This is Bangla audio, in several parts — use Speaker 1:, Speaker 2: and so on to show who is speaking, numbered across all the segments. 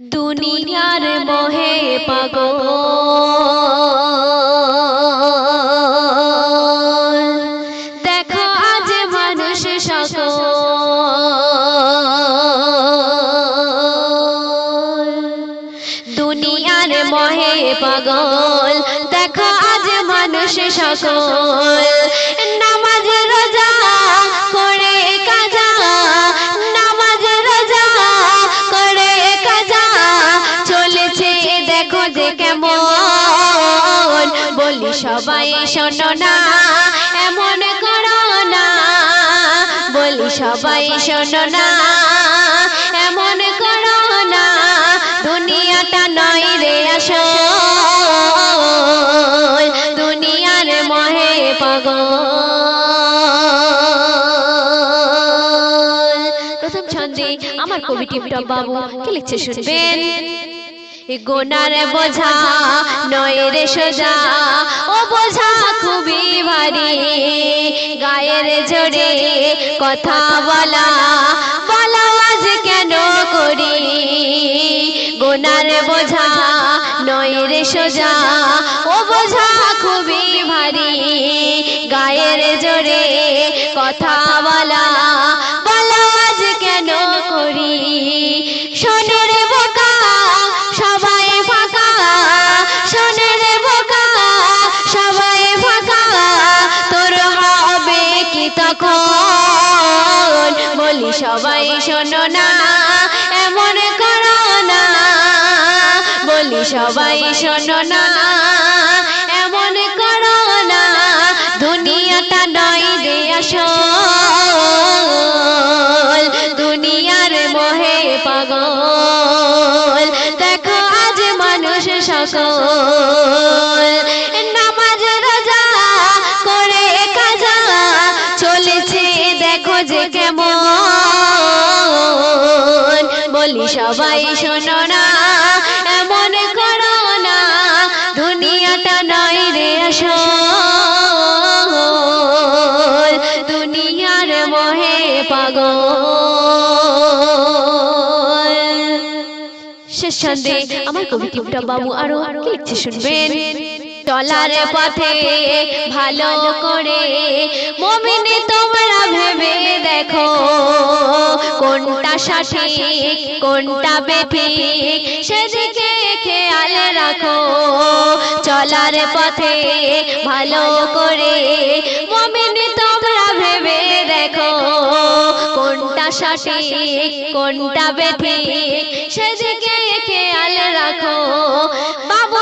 Speaker 1: দুনিয়ার মোহে পাগল। দেখো আজ মানুষ সকল দুনিয়ার মোহে পাগল। দেখো আজ মানুষ সকল নামাজ রোজা সবাই শোনো না, এমন করো না। বলি সবাই শোনো না, এমন করো না। দুনিয়াটা নয় রে আসল, দুনিয়ার মহে পাগল। প্রথম ছন্দে আমার কবি টিপটপ বাবু কি লিখছে শুনবেন? গোনার বোঝা নয় রে সোজা, ও বোঝা খুবই ভারী। গায়ের জোরে কথা বলা বলা আজ কেন করি? গোনার বোঝা নয় রে সোজা, ও বোঝা খুবই ভারী। গায়ের জোরে কথা বলা বলা শোনো না, এমন করো না। বলি সবাই শোনো না, এমন করো না। দুনিয়াটা নয় রে আসল, দুনিয়ার মোহে পাগল। দেখো আজ মানুষ সকল। সবাই শোনো না এমন করো না, দুনিয়াটা নয় রে আসল। দুনিয়ার মোহে পাগল। শেষ ছন্দে আমার কবি টিপটপ বাবু আরও কি লিখছে শুনবেন? চলার পথে ভালো করে মমিনে তোমরা সঠিক কোনটা বেঠিক সেদিকে খেয়াল রাখো, চলার পথে ভালো করে মমিনে তোমরা ভেবে দেখো, কোনটা সঠিক কোনটা বেঠিক সেদিকে খেয়াল রাখো, বাবু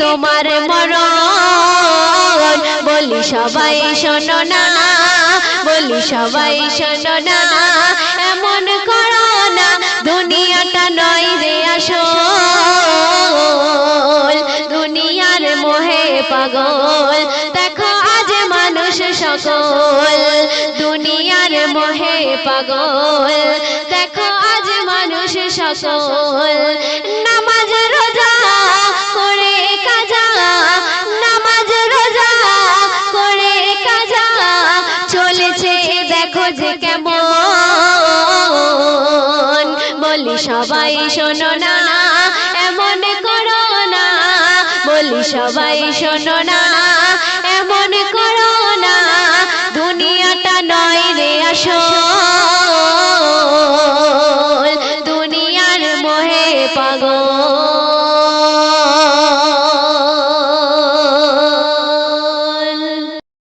Speaker 1: তোমার মরণ। বলি সবাই শোনো না, বলি সবাই শোনো না। এমন করো না, দুনিয়াটা নয় রে আসল। দুনিয়ার মোহে পাগল, দেখো আজ মানুষ সকল। দুনিয়ার মোহে পাগল, দেখো আজ মানুষ সকল। নামাজ বলি সবাই শোনো না, এমন করো না। বলি সবাই শোনো না, এমন করো না। দুনিয়াটা নয় রে আসো দুনিয়ার মোহে পাগল।